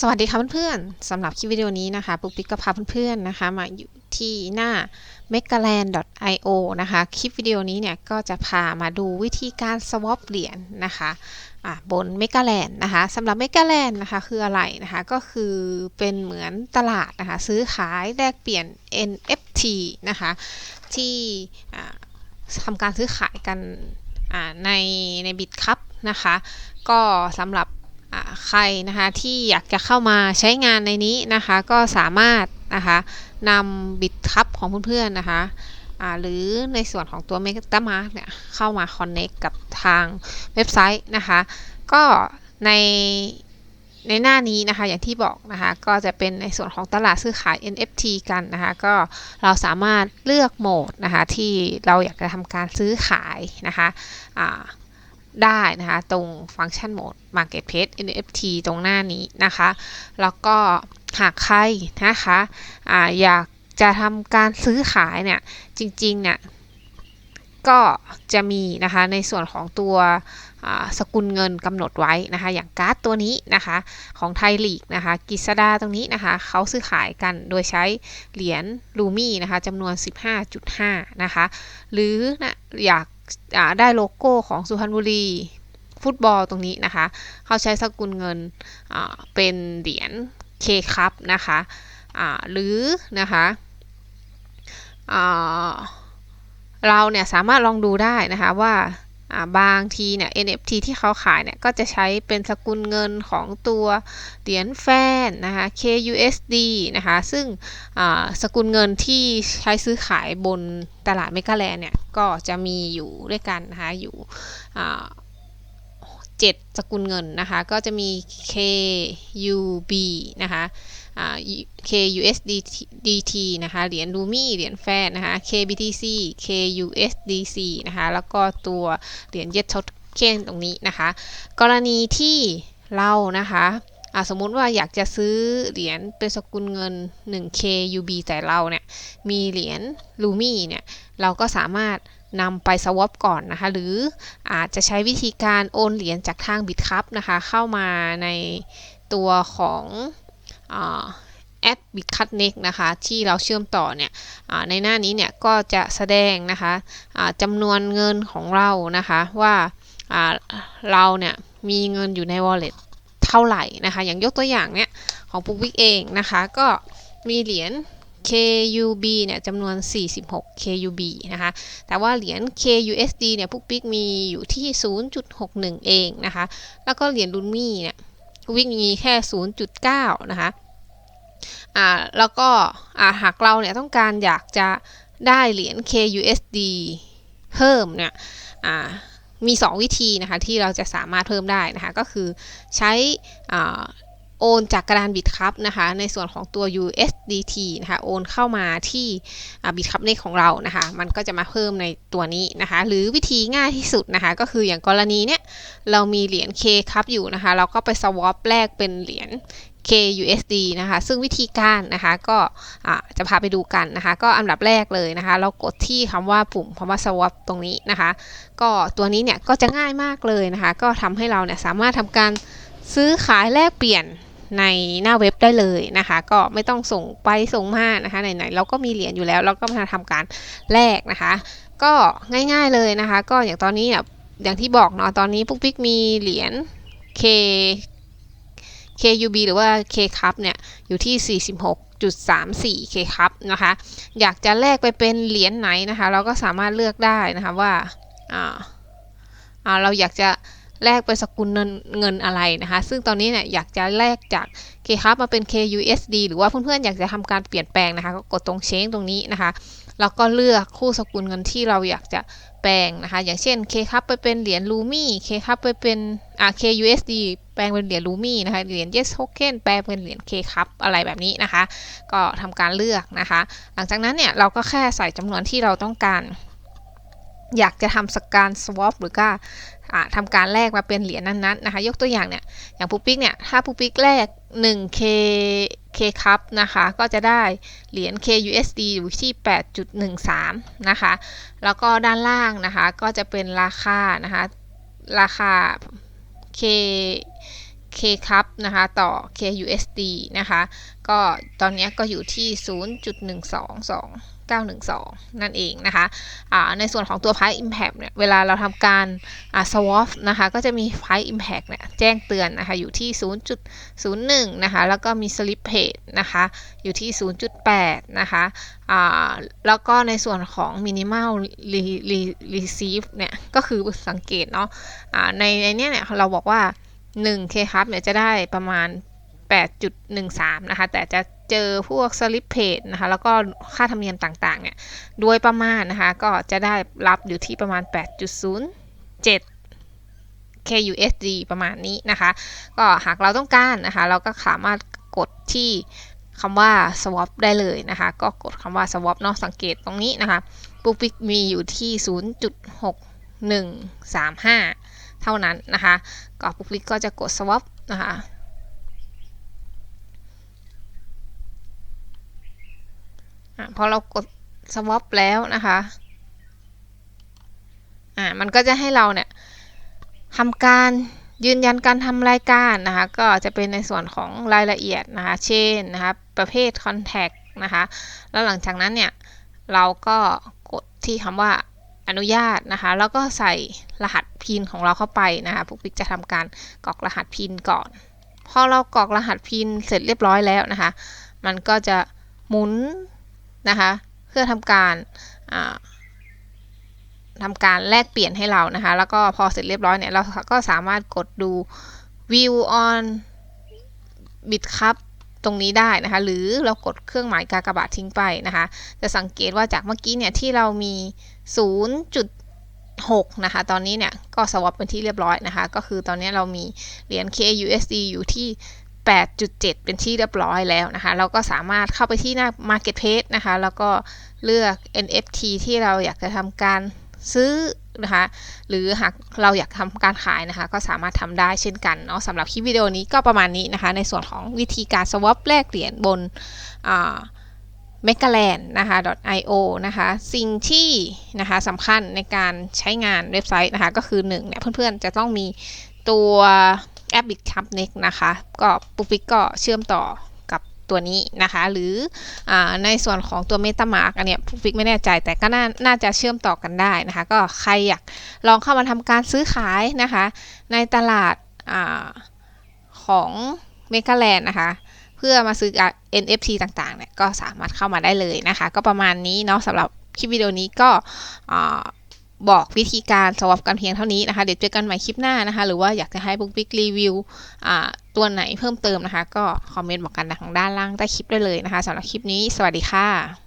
สวัสดีค่ะเพื่อนๆสำหรับคลิปวิดีโอนี้นะคะปุ๊กปิ๊กก็พาเพื่อนๆนะคะมาอยู่ที่หน้า m e g a l a n d i o นะคะคลิปวิดีโอนี้เนี่ยก็จะพามาดูวิธีการ swap เหรียญนะคะอ่าบน m e g a l a n d นะคะสำหรับ m e g a l a n d นะคะคืออะไรนะคะก็คือเป็นเหมือนตลาดนะคะซื้อขายแลกเปลี่ยน NFT นะคะที่ทำการซื้อขายกันในในบิตคัพนะคะ ก็สำหรับ ใครนะคะที่อยากจะเข้ามาใช้งานในนี้นะคะก็สามารถนะคะนำบิตคัพของเพื่อนๆนะคะหรือในส่วนของตัว MetaMask เนี่ยเข้ามา Connect กับทางเว็บไซต์นะคะก็ในในหน้านี้นะคะอย่างที่บอกนะคะก็จะเป็นในส่วนของตลาดซื้อขาย NFT กันนะคะก็เราสามารถเลือกโหมดนะคะที่เราอยากจะทำการซื้อขายนะคะได้นะคะตรงฟังก์ชันโหมด Marketplace NFT ตรงหน้านี้นะคะ แล้วก็หากใครนะคะอะอยากจะทำการซื้อขายเนี่ย จริงๆเนี่ยก็จะมีนะคะในส่วนของตัวสกุลเงินกำหนดไว้นะคะ อย่างการ์ดตัวนี้นะคะของไทยลีกนะคะกิษดาตรงนี้นะคะเขาซื้อขายกันโดยใช้เหรียญลูมี่นะคะจำนวน 15.5 นะคะ หรือนะอยากได้โลโก้ของสุพรรณบุรี ฟุตบอลตรงนี้นะคะ เขาใช้สกุลเงินเป็นเหรียญเคคัพนะคะหรือนะคะเราเนี่ยสามารถลองดูได้นะคะว่าบางทีเนี่ย NFT ที่เขาขายเนี่ย ก็จะใช้เป็นสกุลเงินของตัวเหรียญแฟนนะคะ KUSD นะคะ ซึ่งสกุลเงินที่ใช้ซื้อขายบนตลาดเมกาแลนเนี่ย ก็จะมีอยู่ด้วยกันนะคะ อยู่ เจ็ดสกุลเงินนะคะ ก็จะมี KUB นะคะ KUSDT นะคะ เหรียญลูมี่ เหรียญแฟนนะคะ KBTC KUSDC นะคะ แล้วก็ตัวเหรียญเย t ท o เคนตรงนี้นะคะ กรณีที่เรานะคะสมมุติว่าอยากจะซื้อเหรียญเป็นสกุลเงิน 1KUB แต่เราเนี่ย มีเหรียญลูมี่เนี่ย เราก็สามารถ นำไปสวอปก่อนนะคะ หรืออาจจะใช้วิธีการโอนเหรียญจากทางบิตคัพนะคะ เข้ามาในตัวของแอดบิตคัตเน็กนะคะ ที่เราเชื่อมต่อเนี่ยในหน้านี้เนี่ยก็จะแสดงนะคะจำนวนเงินของเรานะคะว่าเราเนี่ยมีเงินอยู่ใน wallet เท่าไหร่นะคะ อย่างยกตัวอย่างเนี่ยของปุ๊กวิกเองนะคะ ก็มีเหรียญ KUB เนี่ยจำนวน 46 KUB นะคะ แต่ว่าเหรียญ KUSD เนี่ยปุ๊กปิกมีอยู่ที่ 0.61 เองนะคะ แล้วก็เหรียญลุนมี่เนี่ยวิ่งมีแค่ 0.9 นะคะ อ่า แล้วก็ อ่า หากเราเนี่ยต้องการอยากจะได้เหรียญ KUSD เพิ่มเนี่ย อ่า มี 2 วิธีนะคะที่เราจะสามารถเพิ่มได้นะคะ ก็คือใช้อ่า โอนจากกระดานบิตคัพนะคะในส่วนของตัว USDT นะคะโอนเข้ามาที่บิตคัพเน็ของเรานะคะมันก็จะมาเพิ่มในตัวนี้นะคะหรือวิธีง่ายที่สุดนะคะก็คืออย่างกรณีเนี้ยเรามีเหรียญ K ครับอยู่นะคะเราก็ไปสวอปแลกเป็นเหรียญ KUSD นะคะ ซึ่งวิธีการนะคะก็จะพาไปดูกันนะคะ ก็อันดับแรกเลยนะคะ เรากดที่คำว่าปุ่มคำว่า swap ตรงนี้นะคะ ก็ตัวนี้เนี่ยก็จะง่ายมากเลยนะคะ ก็ทำให้เราเนี่ยสามารถทำการซื้อขายแลกเปลี่ยน ในหน้าเว็บได้เลยนะคะ ก็ไม่ต้องส่งไปส่งมานะคะไหนๆเราก็มีเหรียญอยู่แล้ว เราก็มาทำการแลกนะคะ ก็ง่ายๆเลยนะคะ ก็อย่างตอนนี้เนี่ยอย่างที่บอกเนาะตอนนี้ปุ๊กปิ๊กมีเหรียญ K KUB หรือว่า K cup เนี่ยอยู่ที่ 46.34 K cup นะคะ อยากจะแลกไปเป็นเหรียญไหนนะคะ เราก็สามารถเลือกได้นะคะว่าอ่าเราอยากจะ แลกเป็นสกุลเงินอะไรนะคะ ซึ่งตอนนี้เนี่ยอยากจะแลกจาก K ครับมาเป็น KUSD หรือว่าเพื่อนๆอยากจะทำการเปลี่ยนแปลงนะคะก็กดตรงเชงตรงนี้นะคะแล้วก็เลือกคู่สกุลเงินที่เราอยากจะแปลงนะคะ อย่างเช่น K ครับไปเป็นเหรียญลูมี่ K ครับไปเป็นอ่า KUSD แปลงเป็นเหรียญลูมี่นะคะ เหรียญ Yes Token แปลงเป็นเหรียญ K ครับอะไรแบบนี้นะคะ ก็ทำการเลือกนะคะ หลังจากนั้นเนี่ยเราก็แค่ใส่จำนวนที่เราต้องการ อยากจะทำสการ swap หรือก็ทำการแลกมาเป็นเหรียญนั้นๆนะคะ ยกตัวอย่างเนี่ย อย่างปูปิกเนี่ย ถ้าปูปิกแลก 1K kcup นะคะ ก็จะได้เหรียญ KUSD อยู่ที่ 8.13 นะคะ แล้วก็ด้านล่างนะคะ ก็จะเป็นราคานะคะ ราคา K K ครับนะคะต่อ KUSD นะคะก็ตอนนี้ก็อยู่ที่ 0.122912 นั่นเองนะคะะในส่วนของตัว Price Impact เนี่ยเวลาเราทำการ swap นะคะก็จะมี Price Impact เนี่ยแจ้งเตือนนะคะอยู่ที่ 0.01 นะคะแล้วก็มี Slip Rate นะคะอยู่ที่ 0.8 นะคะแล้วก็ในส่วนของ Minimal Receive เนี่ยก็คือสังเกตเนาะะในในเนี้เนี่ยเราบอกว่า 1K ครับเนี่ยจะได้ประมาณ 8.13 นะคะ แต่จะเจอพวกสลิปเพจนะคะ แล้วก็ค่าธรรมเนียมต่างๆ เนี่ยโดยประมาณนะคะ ก็จะได้รับอยู่ที่ประมาณ 8.07 KUSD ประมาณนี้นะคะ ก็หากเราต้องการนะคะ เราก็สามารถกดที่คำว่า swap ได้เลยนะคะ ก็กดคำว่า swap เนาะสังเกตตรงนี้นะคะปุ๊บิกมีอยู่ที่ 0.6135 เท่านั้นนะคะก็ปุ๊บิกก็จะกด swap นะคะพอเรากด swap แล้วนะคะอ่ามันก็จะให้เราเนี่ยทำการยืนยันการทำรายการนะคะก็จะเป็นในส่วนของรายละเอียดนะคะเช่นนะคะประเภท contact นะคะแล้วหลังจากนั้นเนี่ยเราก็กดที่คำว่าอนุญาตนะคะแล้วก็ใส่รหัส พินของเราเข้าไปนะคะพวกปิกจะทำการกรอกรหัสพินก่อน พอเรากรอกรหัสพินเสร็จเรียบร้อยแล้วนะคะ มันก็จะหมุนนะคะเพื่อทำการทำการแลกเปลี่ยนให้เรานะคะ แล้วก็พอเสร็จเรียบร้อยเนี่ยเราก็สามารถกดดู view on bitcup ตรงนี้ได้นะคะ หรือเรากดเครื่องหมายกากบาททิ้งไปนะคะ จะสังเกตว่าจากเมื่อกี้เนี่ยที่เรามี 6 นะคะ ตอนนี้เนี่ยก็สวอปเป็นที่เรียบร้อยนะคะ ก็คือตอนนี้เรามีเหรียญ KUSD อยู่ที่ 8.7 เป็นที่เรียบร้อยแล้วนะคะ เราก็สามารถเข้าไปที่หน้า Marketplace นะคะ แล้วก็เลือก NFT ที่เราอยากจะทำการซื้อนะคะ หรือหากเราอยากทำการขายนะคะ ก็สามารถทำได้เช่นกันเนาะสำหรับคลิปวิดีโอนี้ก็ประมาณนี้นะคะ ในส่วนของวิธีการ swap แลกเหรียญบนอ่า m e g a l a n d นะคะ .io นะคะ สิ่งที่นะคะสำคัญในการใช้งานเว็บไซต์นะคะ ก็คือ1เนี่ยเพื่อนๆ จะต้องมีตัวแอป BitCup Next นะคะ ก็ปุ๊กปิ๊กก็เชื่อมต่อกับตัวนี้นะคะ หรืออในส่วนของตัว MetaMask อันเนี้ยปุ๊กปิ๊กไม่แน่ใจแต่ก็น่าน่าจะเชื่อมต่อกันได้นะคะ ก็ใครอยากลองเข้ามาทำการซื้อขายนะคะ ในตลาดอของเมกาแลนด์นะคะ พื่อมาซื้อ NFT ต่างๆเนี่ยก็สามารถเข้ามาได้เลยนะคะ ก็ประมาณนี้เนาะสำหรับคลิปวิดีโอนี้ก็บอกวิธีการสวอปกันเพียงเท่านี้นะคะ เดี๋ยวเจอกันใหม่คลิปหน้านะคะ หรือว่าอยากจะให้บุ๊กบิ๊กรีวิวตัวไหนเพิ่มเติมนะคะ ก็คอมเมนต์บอกกันทางด้านล่างใต้คลิปได้เลยนะคะสำหรับคลิปนี้ สวัสดีค่ะ